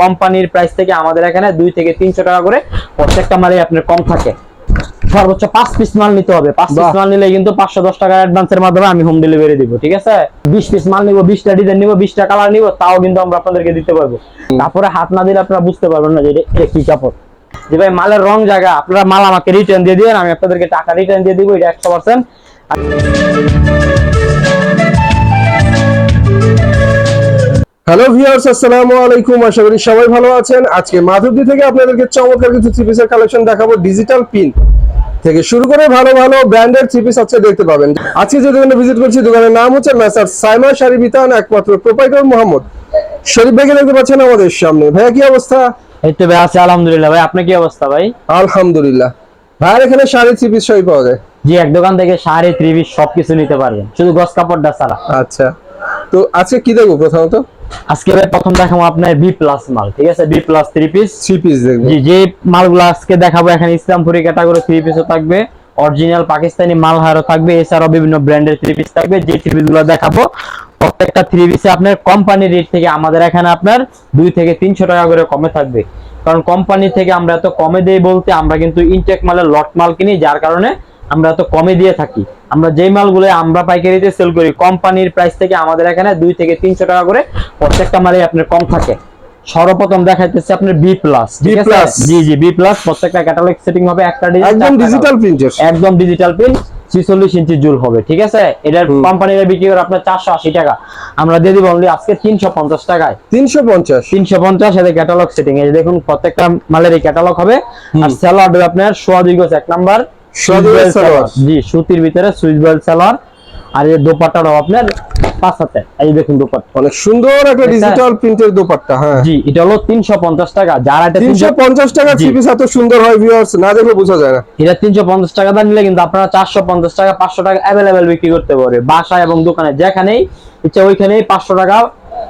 কোম্পানির প্রাইস থেকে আমাদের এখানে দুই থেকে তিনশো টাকা করে প্রত্যেকটা মালে আপনার কম থাকে। সর্বোচ্চ পাঁচ পিস মাল নিতে হবে। পাঁচ পিস মাল নিলে কিন্তু পাঁচশো দশ টাকার অ্যাডভান্সের মাধ্যমে আমি হোম ডেলিভারি দিব ঠিক আছে? বিশ পিস মাল নিবো বিশটা ডিজাইন নিবো বিশটা কালার নিবো তাও কিন্তু আমরা আপনাদেরকে দিতে পারব। তারপরে হাত না দিলে আপনারা বুঝতে পারবেন না যে এটা কি কাপড় যে ভাই মালের রং জায়গা আপনারা মাল আমাকে রিটার্ন দিয়ে দিবেন আমি আপনাদেরকে টাকা রিটার্ন দিয়ে দিব এটা একশো পার্সেন্ট হ্যালো ভিউয়ার্স আসসালামু আলাইকুম আশা করি সবাই ভালো আছেন। আজকে মাধবদী থেকে আপনাদেরকে চমৎকার কিছু থ্রি পিসের কালেকশন দেখাবো। ডিজিটাল পিন থেকে শুরু করে ভালো ভালো ব্র্যান্ডের থ্রি পিস আজকে দেখতে পাবেন। আজকে যে দোকানে ভিজিট করছি দোকানের নাম হচ্ছে মেসার সাইমা শাড়ি বিতান একমাত্র প্রোপাইটর মোহাম্মদ শরীফ ভাইকে দেখতে পাচ্ছেন আমাদের সামনে। ভাইয়া কি অবস্থা? এই তো ভাই আছে আলহামদুলিল্লাহ। ভাই আপনার কি অবস্থা ভাই? আলহামদুলিল্লাহ। ভাইয়ার এখানে শাড়ি থ্রি পিস সবই পাওয়া যায়। জি এক দোকান থেকে শাড়ি ত্রিবিশ সবকিছু নিতে পারবেন। শুধু গস কাপড়টা ছাড়া। আচ্ছা। তো আজকে কি দেখব প্রথমত? আজকে প্রথম দেখাবো আপনার বি প্লাস মাল ঠিক আছে? B plus three piece three piece দেখব। জি যে মালগুলো আজকে দেখাবো এখানে ইসলামপুরি ক্যাটাগরি থ্রি পিসও থাকবে অরিজিনাল পাকিস্তানি মাল হারও থাকবে এছাড়াও বিভিন্ন ব্র্যান্ডের থ্রি পিস থাকবে যে থ্রি পিসগুলো দেখাবো প্রত্যেকটা থ্রি পিসে আপনার কোম্পানি রেট থেকে আমাদের এখানে আপনার দুই থেকে তিনশো টাকা করে কমে থাকবে। কারণ কোম্পানি থেকে আমরা এত কমে দেই বলতে আমরা কিন্তু ইনটেক মালের লট মাল কিনি যার কারণে আমরা তো কমে দিয়ে থাকি। আমরা যেই মালগুলো আমরা পাইকারিতে সেল করি কোম্পানির প্রাইস থেকে আমাদের এখানে দুই থেকে তিনশো টাকা করে প্রত্যেকটা মালে আপনার কম থাকে। সর্বপ্রথম দেখাইতেছে আপনার বি প্লাস B plus। জি জি বি প্লাস প্রত্যেকটা ক্যাটালগ সেটিং হবে একটা একদম ডিজিটাল। প্রিন্টের একদম ডিজিটাল পিন ছিচল্লিশ ইঞ্চি জুল হবে ঠিক আছে? এটার কোম্পানিরা বিক্রি করে আপনার চারশো আশি টাকা। আমরা দিয়ে দিব অনলি আজকে তিনশো পঞ্চাশ টাকায়। তিনশো পঞ্চাশ। তিনশো পঞ্চাশ এদের ক্যাটালগ সেটিং এই দেখুন প্রত্যেকটা মালের এই ক্যাটালগ হবে। আর সেলার আপনার সোয়া দুই এক নাম্বার সালোয়ার। জি সুতির ভিতরে সুইচ সেলার আর এই দোপাট্টাটাও আপনার পাঁচ হাতে। এই দেখুন দোপাট্টা। অনেক সুন্দর একটা ডিজিটাল প্রিন্টের দোপাট্টা হ্যাঁ। জি এটা হলো তিনশো পঞ্চাশ টাকা। যারা এটা তিনশো পঞ্চাশ টাকা জি। থ্রি পিস এত সুন্দর হয় ভিউয়ার্স না দেখলে বোঝা যায় না। এটা তিনশো পঞ্চাশ টাকা দাম নিলে কিন্তু আপনারা চারশো পঞ্চাশ টাকা পাঁচশো টাকা অ্যাভেলেবেল বিক্রি করতে পারবে। বাসায় এবং দোকানে যেখানেই ইচ্ছা ওইখানেই পাঁচশো টাকা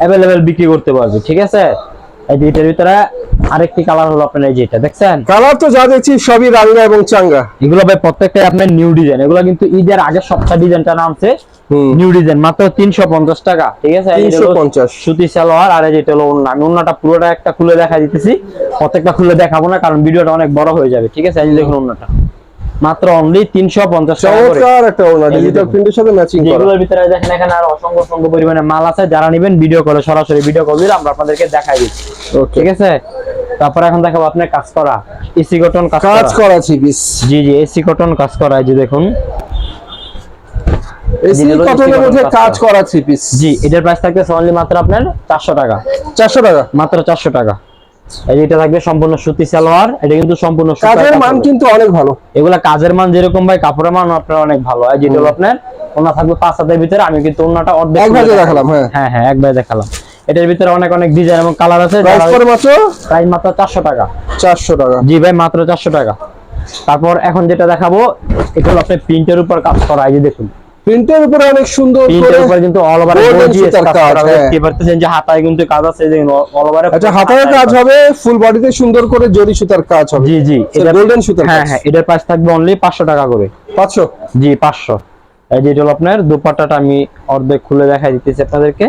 অ্যাভেলেবেল বিক্রি করতে পারবে ঠিক আছে? এই ভিতরে আরেকটি কালার হলো আপনার এই দেখছেন? কালার তো যা দেখছি সবই রাঙ্গা এবং চাঙ্গা। এগুলো ভাই প্রত্যেকটাই আপনার নিউ ডিজাইন এগুলো কিন্তু ঈদের আগে সপ্তাহ ডিজাইনটা নামছে নিউ ডিজাইন মাত্র তিনশো পঞ্চাশ টাকা ঠিক আছে? এই যে 350 সুতি সালোয়ার আর যেটা হলো ওন্না আমি পুরোটা একটা খুলে দেখা দিতেছি। প্রত্যেকটা খুলে দেখাবো না কারণ ভিডিওটা অনেক বড় হয়ে যাবে ঠিক আছে? এই দেখুন ওন্নাটা মাত্র অনলি তিনশো পঞ্চাশ টাকা চমৎকার একটা ওনা ডিজিটাল প্রিন্টের সাথে ম্যাচিং করা। যেগুলোর ভিতরে দেখেন এখানে আর অসংখ্য অসংখ্য পরিমাণে মাল আছে। যারা নেবেন ভিডিও সরাসরি ভিডিও কল দিলে আমরা আপনাদেরকে দেখাই দিচ্ছি ঠিক আছে? তারপর এখন দেখাবো আপনার কাজ করা। এসি কটন কাজ কাজ করা জি জি এসি কটন কাজ করা এই যে দেখুন। এসি কটনের মধ্যে কাজ করা। থ্রি পিস জি এটার প্রাইস থাকবে অনলি মাত্র আপনার চারশো টাকা। চারশো টাকা? মাত্র চারশো টাকা। এই এটা থাকবে সম্পূর্ণ সুতি সালোয়ার এটা কিন্তু সম্পূর্ণ কাজের মান কিন্তু অনেক ভালো। এগুলা কাজের মান যেরকম ভাই কাপড়ের মান আপনার অনেক ভালো। হয় যেটা আপনার ওনা থাকবে পাঁচ হাতের ভিতরে আমি কিন্তু ওনাটা অর্ধেক দেখালাম। হ্যাঁ। হ্যাঁ হ্যাঁ দেখালাম। এটার ভিতরে অনেক অনেক ডিজাইন এবং কালার আছে প্রাইস পড়ে মাত্র? প্রাইস মাত্র চারশো টাকা। চারশো টাকা। জি ভাই মাত্র চারশো টাকা। তারপর এখন যেটা দেখাবো এটা হলো আপনার প্রিন্টের উপর কাজ করা এই যে দেখুন। প্রিন্টের উপরে অনেক সুন্দর প্রিন্টের উপরে কিন্তু অল ওভার কাজ, হ্যাঁ। পারতেছেন যে হাতায় কিন্তু কাজ আছে যে অল ওভার আচ্ছা হাতায় কাজ হবে ফুল বডিতে সুন্দর করে জরি সুতার কাজ হবে। জি জি এটা গোল্ডেন সুতার হ্যাঁ হ্যাঁ এটার প্রাইস থাকবে অনলি পাঁচশো টাকা করে। পাঁচশো? জি পাঁচশো। এই যে হলো আপনার দোপাট্টাটা আমি অর্ধেক খুলে দেখাই দিতেছি আপনাদেরকে।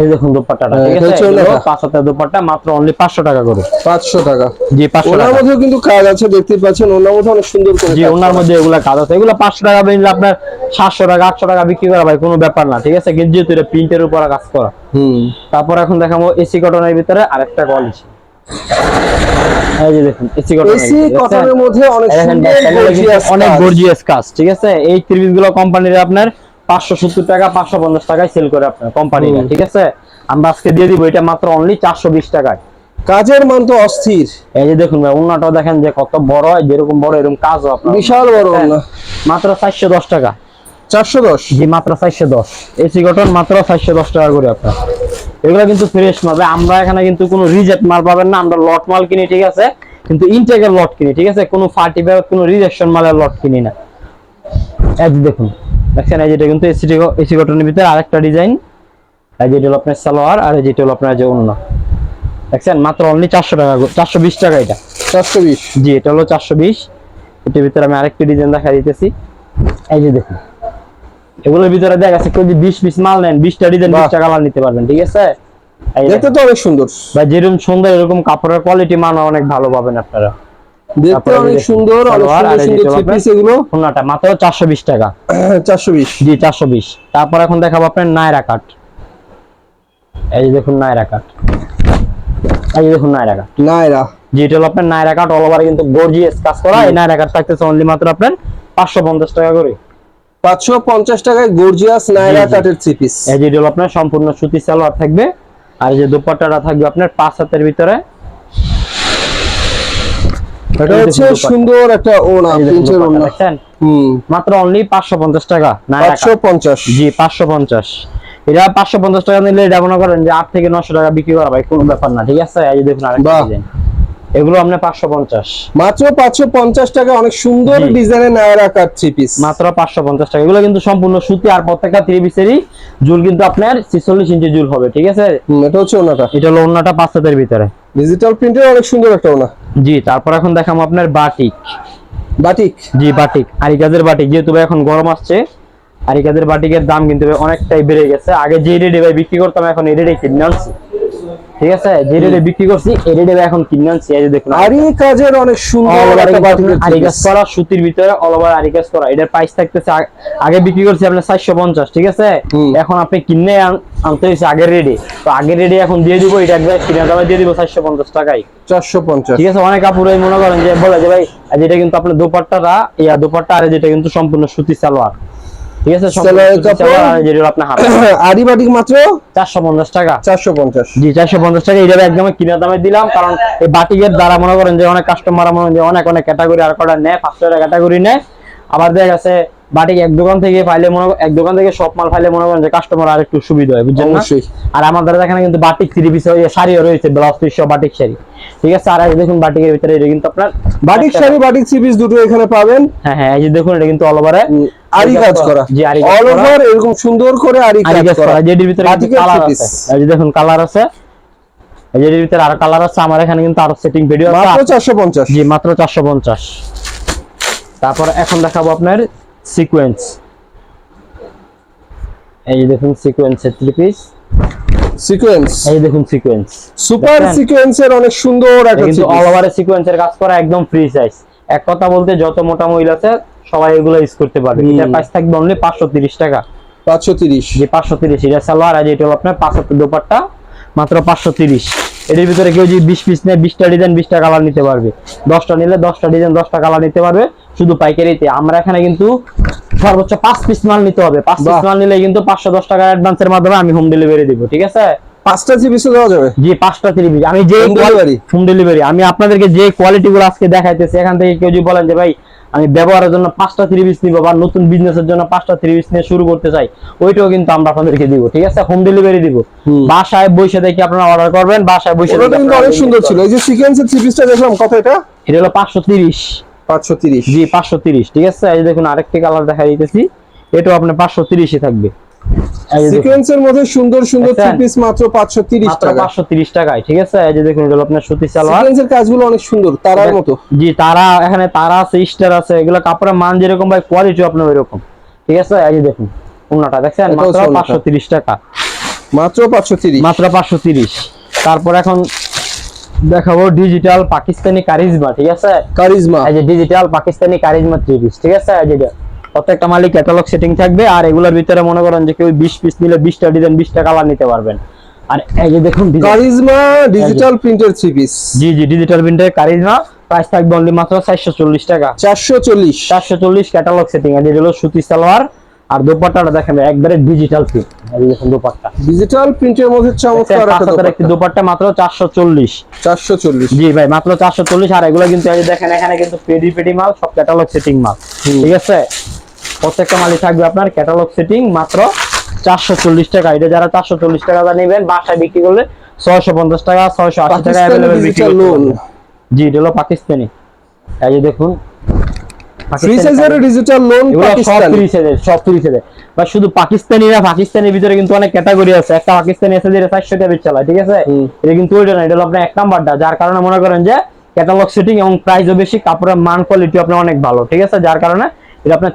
এই দেখুন দুপাট্টাটা হ্যাঁ, ঠিক আছে। পাঁচ দুপাট্টা মাত্র অনলি পাঁচশো টাকা করে। পাঁচশো টাকা। জি পাঁচশো ওনার টাকা। মধ্যেও কিন্তু কাজ আছে দেখতে পাচ্ছেন ওনার মধ্যে অনেক সুন্দর করে জি ওনার মধ্যে এগুলা কাজ আছে। এগুলো পাঁচশো টাকা নিলে আপনার সাতশো টাকা আটশো টাকা বিক্রি করা ভাই কোনো ব্যাপার না ঠিক আছে? কিন্তু যেহেতু এটা প্রিন্টের উপর কাজ করা। হুম। তারপর এখন দেখাবো এসি কটনের ভিতরে আরেকটা কোয়ালিটি এই যে দেখুন এসি কটনের মধ্যে অনেক সুন্দর। গর্জিয়াস কাজ। ঠিক আছে? এই ত্রিপিসগুলো কোম্পানির আপনার পাঁচশো সত্তর টাকা পাঁচশো পঞ্চাশ টাকায় সেল করে আপনার কোম্পানিরা ঠিক আছে? আমরা আজকে দিয়ে দিব এটা মাত্র অনলি চারশো বিশ টাকায়। কাজের মান তো অস্থির। এই যে দেখুন ভাই অন্যটাও দেখেন যে কত বড় হয় যেরকম বড় এরকম আপনার। বিশাল বড় হ্যাঁ, মাত্র চারশো দশ টাকা। চারশো দশ? জি মাত্র চারশো দশ। এসি কটন মাত্র চারশো দশ টাকা করে আপনার। এগুলো কিন্তু ফ্রেশ মাল। আমরা এখানে কিন্তু কোনো রিজেক্ট মাল পাবেন না আমরা লট মাল কিনি ঠিক আছে? কিন্তু ইনটেকের লট কিনি ঠিক আছে? কোনো ফার্টি কোনো রিজেকশন মালের লট কিনি না। এই দেখুন দেখছেন এই যেটা কিন্তু এসি এসি কটনের ভিতরে আরেকটা ডিজাইন। এই যেটা হলো আপনার সালোয়ার আর এই যেটা হলো আপনার যে অন্য দেখছেন মাত্র অনলি চারশো টাকা চারশো বিশ টাকা এটা। চারশো বিশ। জি এটা হলো চারশো বিশ। এটার ভিতরে আমি আরেকটি ডিজাইন দেখা দিতেছি। এই যে দেখুন এগুলোর ভিতরে দেখা যাচ্ছে কেউ যদি বিশ পিস মাল নেন বিশটা ডিজাইন। বিশটা কালার নিতে পারবেন ঠিক আছে? দেখতে তো অনেক সুন্দর। বা যেরকম সুন্দর এরকম কাপড়ের কোয়ালিটি মান অনেক ভালো পাবেন আপনারা। দেখতে অনেক সুন্দর অনেক সুন্দর সুন্দর থ্রি পিস এগুলো। মাত্র চারশো বিশ টাকা। চারশো বিশ। জি চারশো বিশ। তারপর এখন দেখাবো আপনার নায়রা কাট। এই যে দেখুন নায়রা কাট। এই যে দেখুন নায়রা কাট। নাইরা জি এটা হলো আপনার নায়রা কাট অল ওভার কিন্তু গর্জিয়াস কাজ করা। এই নায়রা কাট থাকতেছে অনলি মাত্র আপনার পাঁচশো পঞ্চাশ টাকা করে। পাঁচশো পঞ্চাশ টাকায় গর্জিয়াস জি। কাটের থ্রি পিস এই যে হলো আপনার সম্পূর্ণ সুতি সালোয়ার থাকবে। আর এই যে দুপাট্টাটা থাকবে আপনার পাঁচ হাতের ভিতরে। এটা হচ্ছে সুন্দর একটা ওনা প্রিন্টের ওনা হুম। মাত্র অনলি পাঁচশো পঞ্চাশ টাকা নায়রা পাঁচশো কাট পঞ্চাশ। জি পাঁচশো পঞ্চাশ। এটা পাঁচশো পঞ্চাশ টাকা নিলে এটা মনে করেন যে আট থেকে নশো টাকা বিক্রি করা ভাই কোনো ব্যাপার না ঠিক আছে? দেখুন আরেকটা এগুলো আপনার পাঁচশো পঞ্চাশ। মাত্র পাঁচশো পঞ্চাশ টাকা অনেক সুন্দর। ডিজাইনের নায়রা কাট থ্রি পিস মাত্র পাঁচশো পঞ্চাশ টাকা। এগুলো কিন্তু সম্পূর্ণ সুতি আর প্রত্যেকটা থ্রি পিসেরই জুল কিন্তু আপনার ছিচল্লিশ ইঞ্চি জুল হবে ঠিক আছে? এটা হচ্ছে ওনাটা। এটা হলো অন্যটা পাঁচ হাতের ভিতরে। ডিজিটাল প্রিন্টের অনেক সুন্দর একটা ওনা। জি তারপর এখন দেখাবো আপনার বাটিক। বাটিক? জি বাটিক। আরিকাজের বাটিক যেহেতু এখন গরম আসছে আরিকাজের বাটিকের দাম কিন্তু অনেকটাই বেড়ে গেছে। আগে যে রেটে ভাই বিক্রি করতাম এখন এই রেটে কিনে আনছি। ঠিক আছে? যে রেটে বিক্রি করছি এই রেটে এখন কিনে আনছি এই যে দেখুন। আরি কাজের অনেক সুন্দর একটা আরিকাজ পিস করা সুতির ভিতরে অল ওভার আরিকাজ করা। এটার প্রাইস থাকতেছে আগে বিক্রি করছি চারশো পঞ্চাশ ঠিক আছে? এখন আপনি কিনে আনতে আগের রেডি তো আগের রেডি এখন দিয়ে দিব এটা একবার কিনে দামে দিয়ে দিব পঞ্চাশ টাকায়। চারশো পঞ্চাশ। ঠিক আছে? অনেক কাপড় মনে করেন যে বলে যে ভাই যেটা কিন্তু আপনার দোপাট্টাটা ইয়া দোপাট্টা আর যেটা কিন্তু সম্পূর্ণ সুতি সালোয়ার। ঠিক আছে আর বাটিক মাত্র? চারশো পঞ্চাশ টাকা। চারশো পঞ্চাশ। জি চারশো পঞ্চাশ টাকা। এইভাবে একদম কিনা দামে দিলাম কারণ এই বাটিকের দ্বারা মনে করেন যে অনেক কাস্টমার মনে করেন যে অনেক অনেক ক্যাটাগরি আর কটা নেয় পাঁচশো টাকা ক্যাটাগরি নেয়। আবার দেখা গেছে বাটিক এক দোকান থেকে পাইলে মনে এক দোকান থেকে সব মাল পাইলে মনে করেন যে কাস্টমার আর একটু সুবিধা হয় বুঝছেন আর আমাদের এখানে কিন্তু বাটিক থ্রি পিস শাড়িও রয়েছে ব্লাউজ পিস বাটিক শাড়ি। ঠিক আছে আর দেখুন বাটিকের ভিতরে এটা কিন্তু আপনার batik sari batik three piece দুটো এখানে পাবেন। হ্যাঁ হ্যাঁ এই যে দেখুন এটা কিন্তু অল ওভারে আরি কাজ করা। অল ওভার এরকম সুন্দর করে আরি কাজ করা। যেটির ভিতরে কালার আছে। এই যে দেখুন কালার আছে। এই যেটির ভিতরে আরও কালার আছে আমার এখানে কিন্তু আরও সেটিং ভিডিও আছে। মাত্র চারশো পঞ্চাশ। জি মাত্র চারশো পঞ্চাশ। তারপর এখন দেখাবো আপনার সিকোয়েন্স এই যে দেখুন সিকোয়েন্সের থ্রি পিস সিকোয়েন্স এই দেখুন সিকোয়েন্স সুপার সিকোয়েন্সের অনেক সুন্দর একটা কিন্তু অল। ওভারে সিকোয়েন্সের কাজ করা একদম ফ্রি সাইজ এক কথা বলতে যত মোটা মহিলা আছে সবাই এগুলো ইউজ করতে পারবে। এটার প্রাইস থাকবে অনলি পাঁচশো তিরিশ টাকা। পাঁচশো তিরিশ। যে পাঁচশো তিরিশ এটা সালোয়ার আর এটা হলো আপনার পাঁচশো দোপাট্টা মাত্র পাঁচশো তিরিশ। এটির ভিতরে কেউ যদি বিশ পিস নেয় বিশটা ডিজাইন বিশটা কালার নিতে পারবে। দশটা নিলে দশটা ডিজাইন দশটা কালার নিতে পারবে। শুধু পাইকারিতে। আমরা এখানে কিন্তু সর্বোচ্চ পাঁচ পিস মাল নিতে হবে। পাঁচ পিস মাল নিলে কিন্তু পাঁচশো দশ টাকার অ্যাডভান্সের মাধ্যমে আমি হোম ডেলিভারি দিব ঠিক আছে? পাঁচটা থ্রি দেওয়া যাবে? জি পাঁচটা থ্রি আমি যে হোম ডেলিভারি আমি আপনাদেরকে যে কোয়ালিটি গুলো আজকে দেখাইতেছি এখান থেকে কেউ যদি বলেন যে ভাই আমি ব্যবহারের জন্য পাঁচটা থ্রি পিস নিবো বা নতুন বিজনেসের জন্য পাঁচটা থ্রি পিস নিয়ে শুরু করতে চাই ওইটাও কিন্তু আমরা আপনাদেরকে দিব ঠিক আছে? হোম ডেলিভারি দিব। বাসায় বসে দেখে আপনারা অর্ডার করবেন বাসায় বসে দেখে কিন্তু অনেক সুন্দর ছিল। এই যে সিকোয়েন্সের থ্রি পিসটা দেখলাম কত এটা? এটা হলো পাঁচশো তিরিশ। পাঁচশো তিরিশ। জি পাঁচশো তিরিশ ঠিক আছে? এই দেখুন আরেকটি কালার দেখা দিতেছি। এটাও আপনার পাঁচশো এ থাকবে। সিকোয়েন্সের মধ্যে সুন্দর সুন্দর থ্রি পিস মাত্র পাঁচশো তিরিশ মাত্র টাকা। পাঁচশো তিরিশ টাকায় ঠিক আছে? এই যে দেখুন এটা আপনার সুতি সালোয়ার। সিকোয়েন্সের কাজগুলো অনেক সুন্দর তারার মতো। জি তারা এখানে তারা আছে স্টার আছে। এগুলো কাপড়ের মান যেরকম ভাই কোয়ালিটি আপনার ঠিক আছে? এই যে দেখুন এটাও মাত্র হচ্ছে পাঁচশো তিরিশ টাকা। মাত্র পাঁচশো তিরিশ। মাত্র পাঁচশো তিরিশ। তারপর এখন দেখাবো ডিজিটাল পাকিস্তানি কারিজমা ঠিক আছে? কারিজমা। এই যে digital Pakistani charisma three piece ঠিক আছে? এই যে প্রত্যেকটা মালিক ক্যাটালগ সেটিং থাকবে আর এগুলোর ভিতরে মনে করেন যে কেউ বিশ পিস নিলে বিশটা ডিজাইন বিশটা কালার নিতে পারবেন। আর এই যে দেখুন charisma digital printer three piece জি জি ডিজিটাল প্রিন্টার কারিজমা। প্রাইস থাকবে অনলি মাত্র চারশো চল্লিশ টাকা। চারশো চল্লিশ। চারশো চল্লিশ ক্যাটালগ সেটিং আর যেগুলো সুতি সালোয়ার আর দোপাট্টাটা দেখেন একবারে ডিজিটাল প্রিন্ট দেখুন দোপাট্টা। ডিজিটাল প্রিন্টের মধ্যে চমৎকার একটা একটি দোপাট্টা। মাত্র চারশো চল্লিশ। চারশো চল্লিশ। জি ভাই মাত্র চারশো চল্লিশ আর এগুলো কিন্তু এই দেখেন এখানে কিন্তু পেডি পেডি মাল সব ক্যাটালগ সেটিং মাল। ঠিক আছে? প্রত্যেকটা মালই থাকবে আপনার ক্যাটালগ সেটিং মাত্র চারশো চল্লিশ টাকা। এটা যারা চারশো চল্লিশ টাকা দা নেবেন বাসায় বিক্রি করলে ছয়শো পঞ্চাশ টাকা ছয়শো আশি টাকা বিক্রি। জি এটা হলো পাকিস্তানি। এই যে দেখুন চারশো চল্লিশ টাকা আর পাকিস্তান। একটা পাকিস্তানি আছে ঠিক আছে? কিন্তু আপনার এক যার কারণে মনে করেন যে সেটিং এবং বেশি কাপড়ের মান কোয়ালিটি আপনার অনেক ভালো ঠিক আছে? যার কারণে এটা আছে আপনার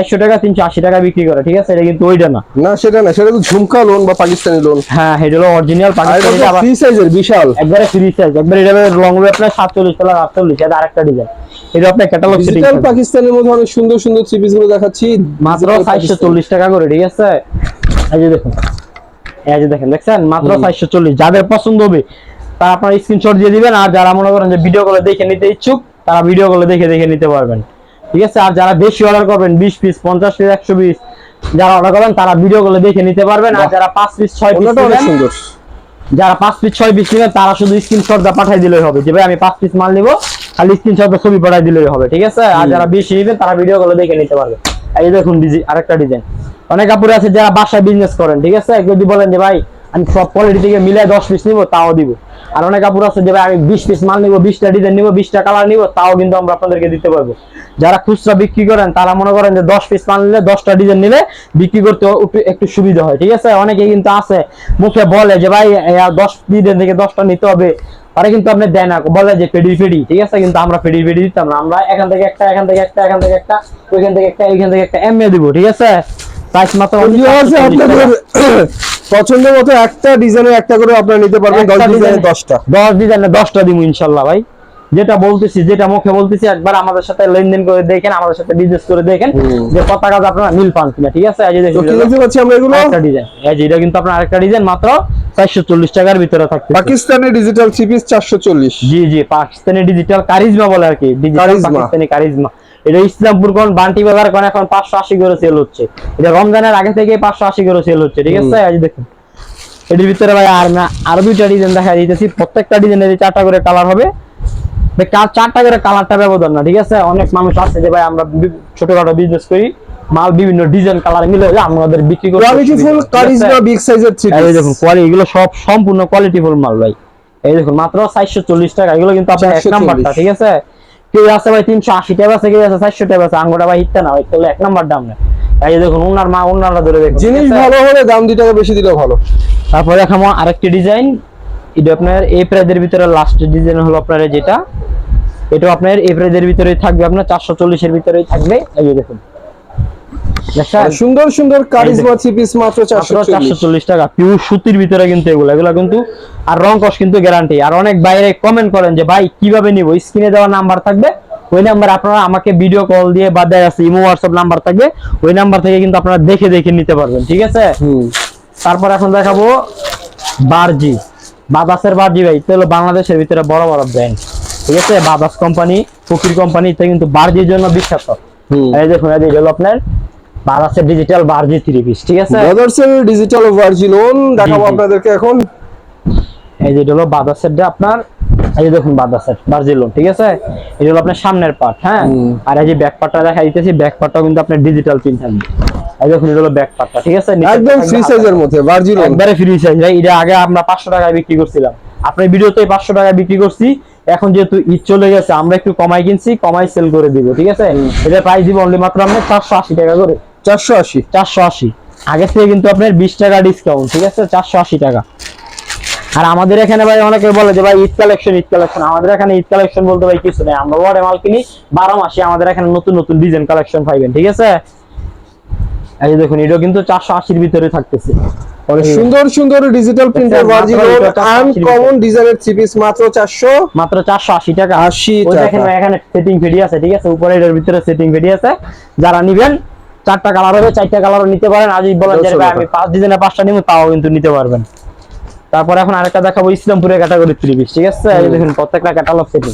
একশো টাকা তিনশো আশি টাকা বিক্রি করে ঠিক আছে? এটা কিন্তু ওইটা না। না সেটা না সেটা তো ঝুমকা লোন বা পাকিস্তানি লোন হ্যাঁ, হ্যাঁ হলো অরিজিনাল পাকিস্তানি ফ্রি সাইজের বিশাল। একবারে ফ্রি সাইজ একবারে এটা লং আপনার সাতচল্লিশ আটচল্লিশ এটা আরেকটা ডিজাইন এটা আপনার ক্যাটালগ ডিজিটাল পাকিস্তানের মধ্যে অনেক সুন্দর সুন্দর থ্রি গুলো দেখাচ্ছি। মাত্র চল্লিশ টাকা করে ঠিক আছে? এই যে দেখুন এই যে দেখেন দেখছেন? মাত্র চল্লিশ। যাদের পছন্দ হবে তারা আপনার স্ক্রিনশট দিয়ে দিবেন আর যারা মনে করেন যে ভিডিও কলে দেখে নিতে ইচ্ছুক তারা ভিডিও কলে দেখে দেখে নিতে পারবেন। ঠিক আছে? আর যারা বেশি অর্ডার করবেন বিশ পিস পঞ্চাশ পিস একশো পিস যারা অর্ডার করবেন তারা ভিডিও গুলো দেখে নিতে পারবেন। আর যারা পাঁচ পিস ছয় পিস সুন্দর। যারা পাঁচ পিস ছয় পিস নেবেন তারা শুধু স্ক্রিনশট দা পাঠাই দিলেই হবে যে ভাই আমি পাঁচ পিস মাল নিবো। খালি স্ক্রিনশট দা ছবি পাঠাই দিলেই হবে ঠিক আছে? আর যারা বেশি নেবেন তারা ভিডিও গুলো দেখে নিতে পারবে এই দেখুন ডিজি আরেকটা ডিজাইন। অনেক কাপড় আছে যারা বাসায় বিজনেস করেন ঠিক আছে? যদি বলেন যে ভাই আমি সব কোয়ালিটি থেকে মিলে দশ পিস নিবো তাও দিব। আর অনেক কাপড় আছে যে ভাই আমি বিশ পিস মাল নিবো বিশটা ডিজাইন নিবো বিশটা কালার নিবো তাও কিন্তু আমরা আপনাদেরকে দিতে পারব। যারা খুচরা বিক্রি করেন তারা মনে করেন যে দশ পিস মাল নিলে দশটা ডিজাইন নিলে বিক্রি করতে একটু- সুবিধা হয়। ঠিক আছে? অনেকে কিন্তু আছে মুখে বলে যে ভাই দশ ডিজাইন থেকে দশটা নিতে হবে। তারা কিন্তু আপনি দেয় না বলে যে ফেডি ফেডি। ঠিক আছে? কিন্তু আমরা ফেডি ফেডি দিতাম না। আমরা এখান থেকে একটা এখান থেকে একটা এখান থেকে একটা ওইখান থেকে একটা এইখান থেকে একটা এমএ দিব। ঠিক আছে? প্রাইস মাত্র 440। পছন্দের মতো একটা ডিজাইনের একটা করে আপনারা নিতে পারবেন দশ ডিজাইনের ডিজাইনে- দশটা। দশ ডিজাইনে দশটা দিব ইনশাল্লাহ ভাই। যেটা বলতেছি যেটা মুখে বলতেছি একবার আমাদের সাথে লেনদেন করে দেখেন আমাদের সাথে বিজনেস করে দেখেন যে কত টাকা আপনারা মিল পান কিনা ঠিক আছে? এই যে দেখুন দেখতে পাচ্ছি আমরা এগুলো? একটা ডিজাইন এই যে এটা কিন্তু আপনার আরেকটা ডিজাইন মাত্র চারশো চল্লিশ টাকার ভিতরে থাকছে পাকিস্তানি ডিজিটাল থ্রি পিস চারশো চল্লিশ। জি জি পাকিস্তানি ডিজিটাল কারিজমা বলে আর কি। ডিজিটাল। পাকিস্তানি কারিজমা এটা ইসলামপুর কোন বান্টি বাজার কোন এখন পাঁচশো আশি করে সেল হচ্ছে। এটা রমজানের আগে থেকে পাঁচশো আশি করে সেল হচ্ছে ঠিক আছে? যে দেখুন। এটির ভিতরে ভাই আর না আরও দুইটা ডিজাইন দেখা দিতেছি। প্রত্যেকটা ডিজাইনের চারটা করে কালার হবে। চারটা করে কালারটা ব্যবধান না ঠিক আছে? অনেক মানুষ আছে যে ভাই আমরা ছোটখাটো বিজনেস করি মাল বিভিন্ন ডিজাইন কালার মিলে আমাদের বিক্রি করি কোয়ালিটি ফুল কারিজমা বিগ সাইজের থ্রি এই দেখুন কোয়ালিটি এগুলো সব সম্পূর্ণ কোয়ালিটি ফুল মাল ভাই। এই দেখুন মাত্র চারশো চল্লিশ টাকা এগুলো কিন্তু আপনার এক নাম্বারটা ঠিক আছে? কেউ আছে ভাই তিনশো আশি টাকা আছে কেউ আছে চারশো টাকা আছে আঙ্গুটা ভাই হিটতে না ভাই তাহলে এক নাম্বার দাম না এই যে দেখুন ওনার মা ওনারা ধরে দেখুন। জিনিস ভালো হলে দাম দুই টাকা বেশি দিলেও ভালো। তারপরে আরেকটি ডিজাইন। এটা আপনার এই প্রাইজের ভিতরে লাস্ট ডিজাইন হলো আপনার যেটা। এটা আপনার এই প্রাইজের ভিতরেই থাকবে আপনার চারশো চল্লিশের ভিতরেই থাকবে। এই যে দেখুন। সুন্দর সুন্দর কারিজমা থ্রি পিস মাত্র চারশো মাত্র চারশো চল্লিশ টাকা। পিওর সুতির ভিতরে কিন্তু এগুলো এগুলো কিন্তু আর রং কস কিন্তু গ্যারান্টি আর অনেক বাইরে কমেন্ট করেন যে ভাই কীভাবে নিব? স্ক্রিনে দেওয়া নাম্বার থাকবে। ওই নাম্বার আপনারা আমাকে ভিডিও কল দিয়ে বা দেয় আছে ইমো হোয়াটসঅ্যাপ নাম্বার থাকবে। ওই নাম্বার থেকে কিন্তু আপনারা দেখে দেখে নিতে পারবেন ঠিক আছে? তারপর এখন দেখাবো বারজি বাদাসের বারজি ভাই এটা হলো বাংলাদেশের ভিতরে বড় বড় ব্র্যান্ড ঠিক আছে? বাদাস কোম্পানি ফকির কোম্পানি এটা কিন্তু বারজির জন্য বিখ্যাত। এই দেখুন এই হলো আপনার বাদাসের ডিজিটাল বারজি থ্রি পিস ঠিক আছে? ব্রাদার্সের ডিজিটাল ভার্জিলোন দেখাবো আপনাদেরকে এখন। এই যে হলো বাদাসের যে আপনার এই যে দেখুন বাদাসের বার্জিলন ঠিক আছে? এটা হলো আপনার সামনের পার্ট হ্যাঁ? আর এই যে ব্যাক পার্টটা দেখা দিতেছি ব্যাক পার্টটাও কিন্তু আপনার ডিজিটাল পিন থাকবে। এই দেখুন এটা হলো ব্যাক পার্টটা ঠিক আছে? একদম ফ্রি সাইজের মধ্যে ভার্জিলোন একবারে ফ্রি সাইজ ভাই এটা আগে আমরা পাঁচশো টাকায় বিক্রি করছিলাম। আপনার ভিডিওতে পাঁচশো টাকায় বিক্রি করছি এখন যেহেতু ঈদ চলে গেছে আমরা একটু কমাই কিনছি কমাই সেল করে দিব ঠিক আছে? এটা প্রাইস দিব অনলি মাত্র আমরা চারশো আশি টাকা করে। চারশো আশি। চারশো আশি। আগে থেকে কিন্তু আপনার বিশ টাকা ডিসকাউন্ট ঠিক আছে? চারশো আশি টাকা। আর আমাদের এখানে ভাই অনেকে বলে যে ভাই ঈদ কালেকশন ঈদ কালেকশন আমাদের এখানে ঈদ কালেকশন বলতে ভাই কিছু নেই। আমরা ওয়ার্ডে মাল কিনি বারো মাসে আমাদের এখানে নতুন নতুন ডিজাইন কালেকশন পাইবেন ঠিক আছে? এই দেখুন এটা কিন্তু চারশো আশির ভিতরে থাকতেছে। সুন্দর সুন্দর ডিজিটাল প্রিন্টের আনকমন ডিজাইনের থ্রি পিস মাত্র চারশো মাত্র চারশো আশি টাকা। আশি ওই টাকা। দেখেন এখানে সেটিং ফেডি আছে ঠিক আছে? উপরে এটার ভিতরে সেটিং ফেডি আছে। যারা নিবেন চারটা কালার হবে চারটা কালারও নিতে পারেন। আজ বলেন যে ভাই আমি পাঁচ ডিজাইনে পাঁচটা নিবো তাও কিন্তু নিতে পারবেন। তারপর এখন আরেকটা দেখাবো ইসলামপুরের ক্যাটাগরি থ্রি পিস ঠিক আছে? এই দেখুন প্রত্যেকটা ক্যাটালগ সেটিং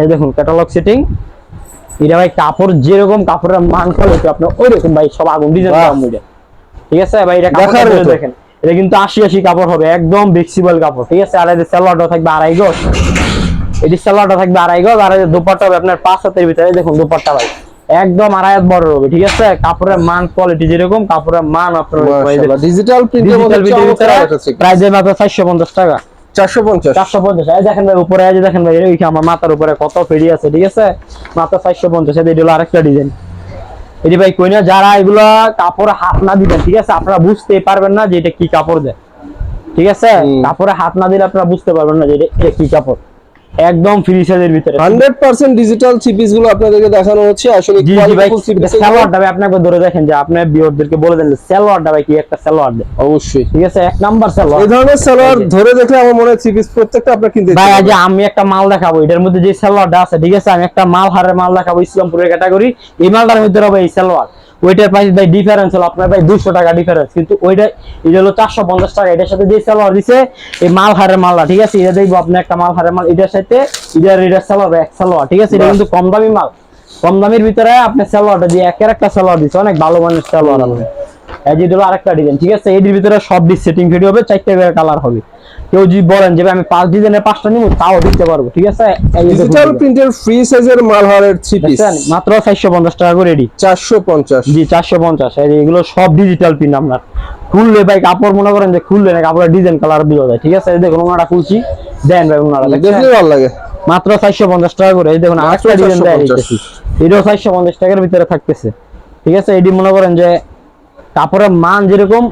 এই দেখুন ক্যাটালগ সেটিং এটা ভাই কাপড় যেরকম কাপড়ের মান কোয়ালিটি আপনার ওই রকম ভাই সব আগুন ডিজাইন ঠিক আছে? ভাই এটা মতো। দেখেন। এটা কিন্তু আশি আশি কাপড় হবে একদম ফ্লেক্সিবল কাপড়। ঠিক আছে? আর এই যে সালোয়ারটা থাকবে আড়াই গজ। এটি সালোয়ারটা থাকবে আড়াই গজ আর এই যে দুপাট্টা হবে আপনার পাঁচ হাতের ভিতরে। দেখুন দুপাট্টা ভাই। একদম আড়াই হাত বড় হবে ঠিক আছে? কাপড়ের মান কোয়ালিটি যেরকম কাপড়ের মান আপনার ডিজিটাল প্রিন্টের মধ্যে মাত্র টাকা। চারশো পঞ্চাশ। চারশো পঞ্চাশ। এই দেখেন ভাই উপরে এই দেখেন ভাই এই আমার মাথার উপরে কত ফেরি আছে ঠিক আছে? মাত্র চারশো পঞ্চাশ। এটা হলো আরেকটা ডিজাইন এটি ভাই কই না যারা এগুলো কাপড়ে হাত না দিবেন ঠিক আছে? আপনারা বুঝতে পারবেন না যে এটা কি কাপড় দেয়। ঠিক আছে। কাপড়ে হাত না দিলে আপনারা বুঝতে পারবেন না যে এটা কি কাপড়। একদম ফ্রি সাইজের ভিতরে। হান্ড্রেড পার্সেন্ট ডিজিটাল থ্রি পিসগুলো আপনাদেরকে দেখানো হচ্ছে আসলে three piece এর সালোয়ারটা ভাই আপনাকে ধরে দেখেন যে আপনার বিয়রদেরকে বলে দেন সালোয়ারটা ভাই কি একটা সালোয়ার দেন অবশ্যই। ঠিক আছে এক নাম্বার সালোয়ার এই ধরনের যে। ধরে দেখলে আমার মনে হয় থ্রি প্রত্যেকটা আপনার কিনতে ভাই আজ আমি একটা মাল দেখাবো এটার মধ্যে যে সালোয়ারটা আছে ঠিক আছে আমি একটা মাল হারের মাল দেখাবো ইসলামপুরের ক্যাটাগরি এই মালটার মধ্যে হবে এই সালোয়ার ওইটার প্রাইস ভাই ডিফারেন্স হলো আপনার ভাই দুইশো টাকা ডিফারেন্স কিন্তু ওইটা এটা হলো চারশো পঞ্চাশ টাকা। এটার সাথে যে সেলার দিছে এই মাল হারের মালটা ঠিক আছে? এটা দেখব আপনি একটা মাল হারের মাল। এটার সাথে এটার এটার সেলার এক সালোয়ার ঠিক আছে? এটা কিন্তু কম দামি মাল। কম দামের ভিতরে আপনি সালোয়ারটা দিয়ে একের একটা সালোয়ার দিচ্ছে অনেক ভালো মানের সালোয়ার আপনি এই যে হলো আরেকটা ডিজাইন ঠিক আছে? ভিতরে সব ডিস সেটিং ভিডিও হবে চারটে করে কালার হবে। কেউ যদি বলেন যে আমি পাঁচ ডিজাইনের পাঁচটা নিব তাও দিতে পারব। ঠিক আছে? ডিজিটাল প্রিন্টের ফ্রি সাইজের মালহারের থ্রি পিস মাত্র চারশো পঞ্চাশ টাকা করে রেডি চারশো পঞ্চাশ। জি চারশো পঞ্চাশ। এগুলো সব ডিজিটাল পিন আপনার। খুললে ভাই কাপড় মনে করেন যে খুললে না কাপড়ের ডিজাইন কালার বোঝা যায়। ঠিক আছে? এই দেখুন ওনারা খুলছি। দেন ভাই ওনারা দেখলে ভালো লাগে। মাত্র চারশো পঞ্চাশ টাকা করে। এই দেখুন আরেকটা ডিজাইন দেয় এটাও চারশো পঞ্চাশ টাকার ভিতরে থাকতেছে। ঠিক আছে? এটি মনে করেন যে কাপড়ের মান যেরকম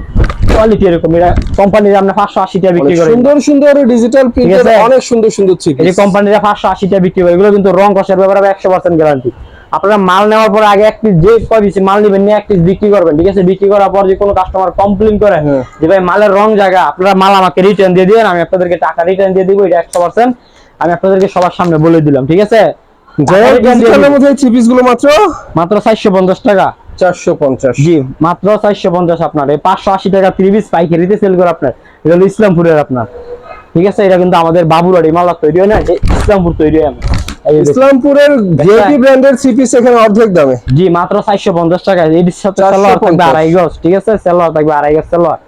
কোয়ালিটি এরকম। এটা কোম্পানির পাঁচশো আশি টাকা বিক্রি করে। সুন্দর সুন্দর ডিজিটাল প্রিন্টের? অনেক সুন্দর সুন্দর থ্রি এই কোম্পানিরা পাঁচশো আশি টাকা বিক্রি করে এগুলো কিন্তু রং কষার ব্যাপারে একশো পার্সেন্ট গ্যারান্টি আপনারা মাল নেওয়ার পরে আগে এক পিস যে কয় পিস মাল নেবেন নিয়ে এক পিস বিক্রি করবেন ঠিক আছে? বিক্রি করার পর যে কোনো কাস্টমার কমপ্লেন করে হ্যাঁ। যে ভাই মালের রং জায়গা আপনারা মাল আমাকে রিটার্ন দিয়ে দিবেন আমি আপনাদেরকে টাকা রিটার্ন দিয়ে দিব এটা একশো পার্সেন্ট আমি আপনাদেরকে সবার সামনে বলে দিলাম ঠিক আছে? দিবেন। মধ্যে থ্রি পিসগুলো মাত্র মাত্র চারশো পঞ্চাশ টাকা। জি মাত্র আপনার। এই টাকা পাইকারিতে সেল করে আপনার। এটা হলো ইসলামপুরের আপনার। ঠিক আছে? এটা কিন্তু আমাদের বাবুরাড়ি মালদা তৈরি হয় না? ইসলামপুর তৈরি হয় আমরা। এই যে দেখুন। ইসলামপুরের ভিআইপি ব্র্যান্ডের থ্রি এখানে অর্ধেক দামে। জি মাত্র চারশো পঞ্চাশ টাকা। এর সাথে 450 থাকবে আড়াই গজ। ঠিক আছে? সালোয়ার থাকবে আড়াই গজ সালোয়ার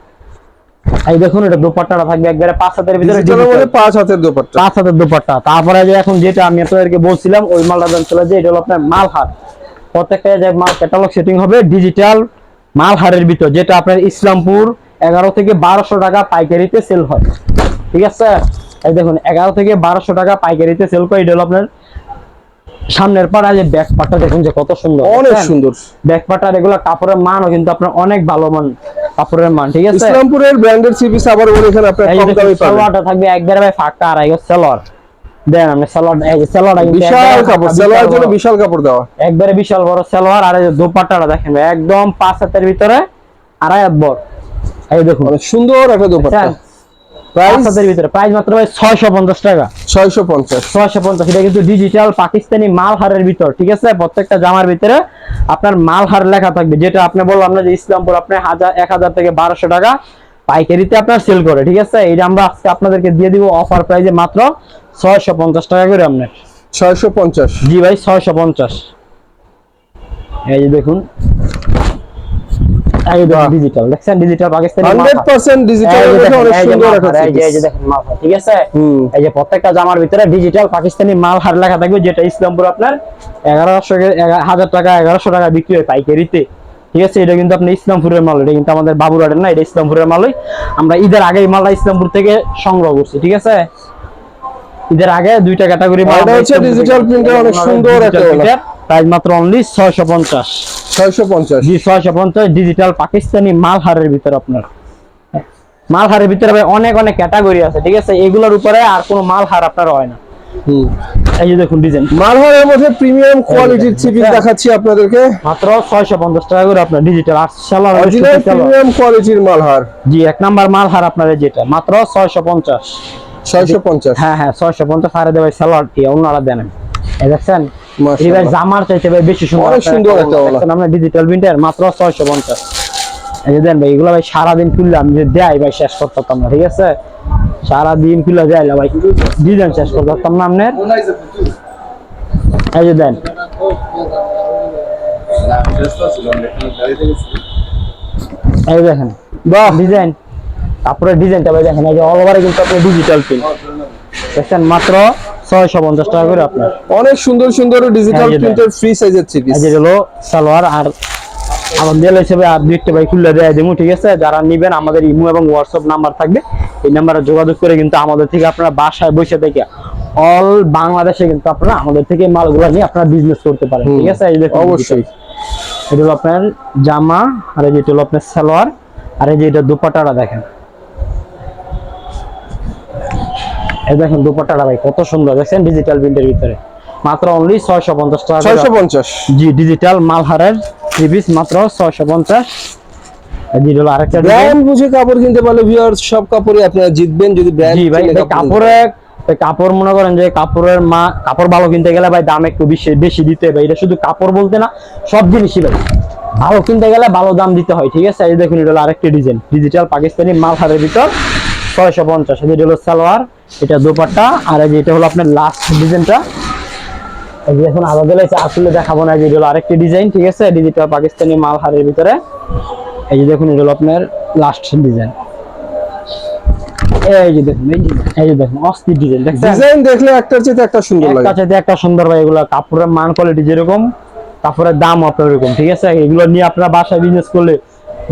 এই দেখুন এটা দুপাট্টাটা থাকবে একবারে পাঁচ হাতের ভিতরে। পাঁচ হাতের দোপাট্টা। পাঁচ হাতের দুপাট্টা। তারপরে যে এখন যেটা আমি আপনাদেরকে বলছিলাম ওই মালটা চলে যে এটা হলো আপনার মালহার। প্রত্যেকটা যে মাল ক্যাটালগ সেটিং হবে ডিজিটাল মালহারের ভিতর যেটা আপনার ইসলামপুর এগারো থেকে বারোশো টাকা পাইকারিতে সেল হয়। ঠিক আছে? এই দেখুন এগারো থেকে বারোশো টাকা পাইকারিতে সেল করে এটা হলো আপনার সামনের পাড়া যে ব্যাক পাটটা দেখুন যে কত সুন্দর। অনেক সুন্দর। ব্যাক পাটার এগুলো কাপড়ের মানও কিন্তু আপনার অনেক ভালো মান কাপড়ের মান ঠিক আছে? ইসলামপুরের ব্র্যান্ডের থ্রি পিস আবার ওর এখানে আপনার কম দামে পাবেন। থাকবে একবারে ভাই ফাঁকা আর এই সালোয়ার। দেন আপনি সালোয়ার এই যে সালোয়ারটা কিন্তু বিশাল কাপড় সালোয়ার জন্য বিশাল কাপড় দেওয়া। একবারে বিশাল বড় সালোয়ার আর এই যে দোপাট্টাটা দেখেন একদম পাঁচ হাতের ভিতরে আড়াই হাত বড়। এই দেখুন। সুন্দর একটা দোপাট্টা। প্রাইস হাতের ভিতরে প্রাইস মাত্র ভাই টাকা। এটা কিন্তু ডিজিটাল পাকিস্তানি মালহারের ভিতর ঠিক আছে? প্রত্যেকটা জামার ভিতরে আপনার মালহার লেখা থাকবে যেটা আপনি বললাম না যে ইসলামপুর আপনি হাজার এক হাজার থেকে বারোশো টাকা। পাইকারিতে আপনার সেল করে ঠিক আছে? এটা আমরা আজকে আপনাদেরকে দিয়ে দিব অফার প্রাইজে মাত্র ছয়শো পঞ্চাশ টাকা করে আপনার। ছয়শো পঞ্চাশ। জি ভাই ছয়শো পঞ্চাশ। এই যে দেখুন। ডিজিটাল দেখছেন? ডিজিটাল পাকিস্তানি অনেক সুন্দর এই যে- দেখেন মালহার, ঠিক আছে? এই যে প্রত্যেকটা জামার ভিতরে ডিজিটাল পাকিস্তানি মাল হার লেখা থাকবে যেটা ইসলামপুর আপনার এগারোশো হাজার টাকা এগারোশো টাকা বিক্রি হয় পাইকারিতে। ঠিক আছে? এটা কিন্তু আপনার ইসলামপুরের মাল এটা কিন্তু আমাদের বাবুরাটের না এটা ইসলামপুরের মালই। আমরা ঈদের আগে এই মালটা ইসলামপুর থেকে সংগ্রহ করছি ঠিক আছে? ঈদের আগে দুইটা ক্যাটাগরি এটা হচ্ছে print এর অনেক সুন্দর একটা প্রাইস মাত্র অনলি ছয়শো পঞ্চাশ। ছয়শো পঞ্চাশ। জি ছয়শো পঞ্চাশ ডিজিটাল পাকিস্তানি মাল হারের ভিতরে আপনার। মালহারের ভিতরে অনেক অনেক ক্যাটাগরি আছে ঠিক আছে? এগুলোর উপরে আর কোনো মালহার আপনার হয় না। এই যে দেখুন ডিজাইন মালহারের মধ্যে প্রিমিয়াম কোয়ালিটির হ্যাঁ। দেখাচ্ছি আপনাদেরকে। মাত্র ছয়শো পঞ্চাশ টাকা করে আপনার ডিজিটাল অরিজিনাল প্রিমিয়াম কোয়ালিটির মালহার। জি এক নাম্বার মালহার আপনার এই যেটা মাত্র ছয়শো পঞ্চাশ। ছয়শো পঞ্চাশ। হ্যাঁ হ্যাঁ ছয়শো পঞ্চাশ হারে দেবে সালোয়ার দিয়ে অন্যরা দেন। এই দেখছেন? জামার চাইতে বেশি সুন্দর অনেক সুন্দর। একটা ডিজিটাল প্রিন্টার মাত্র ছয়শো পঞ্চাশ। এই দেন ভাই এগুলো ভাই সারাদিন খুললে আমি যদি দেয় ভাই শেষ করতে পারতাম না ঠিক আছে? সারাদিন ভাই ডিজাইন শেষ করতে পারতাম না আপনার? এই যে দেন। এই দেখেন বাহ ডিজাইন তারপরে ডিজাইনটা ভাই দেখেন এই যে অল ওভারে কিন্তু আপনি ডিজিটাল প্রিন্ট দেখছেন মাত্র ছয়শো পঞ্চাশ টাকা করে আপনার। অনেক সুন্দর সুন্দর ডিজিটাল প্রিন্টের ফ্রি সাইজের থ্রি পিস এই যে হলো সালোয়ার আর আমার দেল হিসেবে আর দুইটা ভাই খুলে দেয় দেবো ঠিক আছে? যারা নিবেন আমাদের ইমো এবং হোয়াটসঅ্যাপ নাম্বার থাকবে এই নাম্বারে যোগাযোগ করে কিন্তু আমাদের থেকে আপনারা বাসায় বসে থেকে অল বাংলাদেশে কিন্তু আপনারা আমাদের থেকে মালগুলো নিয়ে আপনারা বিজনেস করতে পারেন ঠিক আছে? এই দেখুন অবশ্যই। এটা হলো আপনার জামা আর এই যে এটা হলো আপনার সালোয়ার আর এই যে এটা দুপাটাটা দেখেন। এই দেখেন দুপাট্টাটা ভাই কত সুন্দর দেখছেন? ডিজিটাল প্রিন্টের ভিতরে। মাত্র অনলি ছয়শো পঞ্চাশ টাকা করে। ছয়শো পঞ্চাশ। জি ডিজিটাল মালহারের থ্রি পিস মাত্র ছয়শো পঞ্চাশ। আরেকটা ব্র্যান্ড বুঝে কাপড় কিনতে পারলে ভিউয়ার্স সব কাপড়ই আপনারা জিতবেন যদি ব্র্যান্ড ভাই কাপড়ে কাপড় মনে করেন যে কাপড়ের মা কাপড় ভালো কিনতে গেলে ভাই দাম একটু বেশি বেশি দিতে হয় ভাই। এটা শুধু কাপড় বলতে না সব জিনিসই ভাই। ভালো কিনতে গেলে ভালো দাম দিতে হয় ঠিক আছে? এই দেখুন এটা হলো আরেকটি ডিজাইন ডিজিটাল পাকিস্তানি মালহারের ভিতর ছয়শো পঞ্চাশ। এটা হলো সালোয়ার এটা দোপাট্টা আর এই যে এটা হলো আপনার লাস্ট ডিজাইনটা এখন আলাদা লাগছে আসলে দেখাবো না যে হলো আরেকটি ডিজাইন ঠিক আছে? ডিজিটাল পাকিস্তানি মালহারের ভিতরে। এই যে দেখুন এটা হলো আপনার লাস্ট ডিজাইন এই যে দেখুন এই যে এই দেখুন অস্থির ডিজাইন দেখছেন? ডিজাইন দেখলে একটার চেয়ে একটা সুন্দর লাগে। একটা সুন্দর ভাই এগুলো কাপড়ের মান কোয়ালিটি যেরকম কাপড়ের দাম আপনার এরকম ঠিক আছে? এগুলো নিয়ে আপনারা বাসায় বিজনেস করলে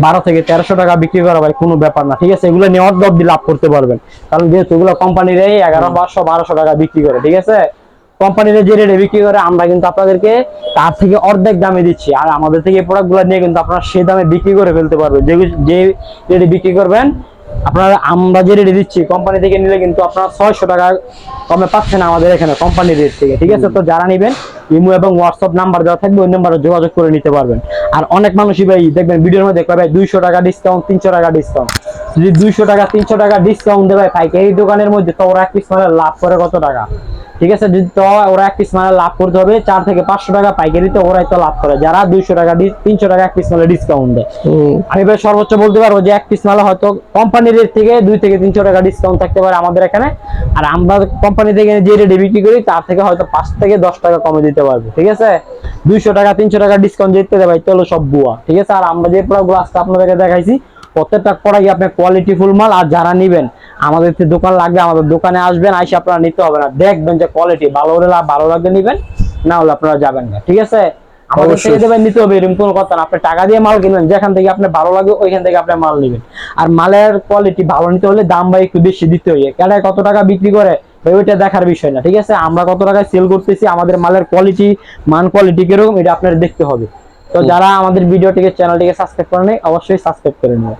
বারো থেকে তেরোশো টাকা বিক্রি করা ভাই কোনো ব্যাপার না ঠিক আছে? এগুলো দর দিয়ে লাভ করতে পারবেন। কারণ যেহেতু এগুলো কোম্পানির এই এগারো বারোশো বারোশো টাকা বিক্রি করে ঠিক আছে? কোম্পানির যে রেটে বিক্রি করে, আমরা কিন্তু আপনাদেরকে তার থেকে অর্ধেক দামে দিচ্ছি। আর আমাদের থেকে এই প্রোডাক্টগুলো নিয়ে কিন্তু আপনারা সে দামে বিক্রি করে ফেলতে পারবেন। যে যে রেটে বিক্রি করবেন, আপনারা, আমরা যে রেটে দিচ্ছি কোম্পানি থেকে নিলে কিন্তু আপনারা ছয়শো টাকা কমে পাচ্ছেন আমাদের এখানে কোম্পানির রেট থেকে, ঠিক আছে? তো যারা নেবেন, ইমো এবং হোয়াটসঅ্যাপ নাম্বার দেওয়া থাকবে, ওই নাম্বারে যোগাযোগ করে নিতে পারবেন। আর অনেক মানুষই ভাই, দেখবেন ভিডিওর মধ্যে ভাই, দুইশো টাকা ডিসকাউন্ট তিনশো টাকা ডিসকাউন্ট যদি দুইশো টাকা, তিনশো টাকা ডিসকাউন্ট দেবে ভাই এই দোকানের মধ্যে তো ওরা এক লাভ করে কত টাকা? ঠিক আছে যদি তো ওরা এক পিস মানে লাভ করতে হবে চার থেকে পাঁচশো টাকা পাইকারিতে ওরাই তো লাভ করে। যারা দুইশো টাকা তিনশো টাকা এক পিস মানে ডিসকাউন্ট দেয়। আমি ভাই সর্বোচ্চ বলতে পারব যে এক পিস মালে হয়তো কোম্পানির রেট থেকে দুই থেকে তিনশো টাকা ডিসকাউন্ট থাকতে পারে আমাদের এখানে। আর আমরা কোম্পানি থেকে যে রেটে বিক্রি করি তার থেকে হয়তো পাঁচ থেকে দশ টাকা কমে দিতে পারব ঠিক আছে? দুইশো টাকা তিনশো টাকা ডিসকাউন্ট দিতে দেবে তো হলো সব বুয়া ঠিক আছে? আর আমরা যে প্রোডাক্টগুলো আজকে আপনাদেরকে দেখাইছি প্রত্যেকটা প্রোডাক্টই আপনার কোয়ালিটি ফুল মাল আর যারা নিবেন আমাদের যে দোকান লাগবে আমাদের দোকানে আসবেন আইসে আপনারা নিতে হবে না। দেখবেন যে কোয়ালিটি ভালো হলে ভালো লাগলে নিবেন না হলে আপনারা যাবেন না। ঠিক আছে? আমাদের থেকে দেবেন নিতে হবে এরকম কোনো কথা না। আপনি টাকা দিয়ে মাল কিনবেন যেখান থেকে আপনার ভালো লাগবে ওইখান থেকে আপনি মাল নেবেন। আর মালের কোয়ালিটি ভালো নিতে হলে দাম ভাই একটু বেশি দিতে হয়। কেন কত টাকা বিক্রি করে ওইটা দেখার বিষয় না। ঠিক আছে? আমরা কত টাকায় সেল করতেছি আমাদের মালের কোয়ালিটি মান কোয়ালিটি কীরকম এটা আপনার দেখতে হবে। তো যারা আমাদের ভিডিওটিকে চ্যানেলটিকে সাবস্ক্রাইব করেন অবশ্যই সাবস্ক্রাইব করে নেবেন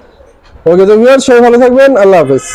ওকে তো ভিউয়ার সবাই ভালো থাকবেন। আল্লাহ হাফেজ।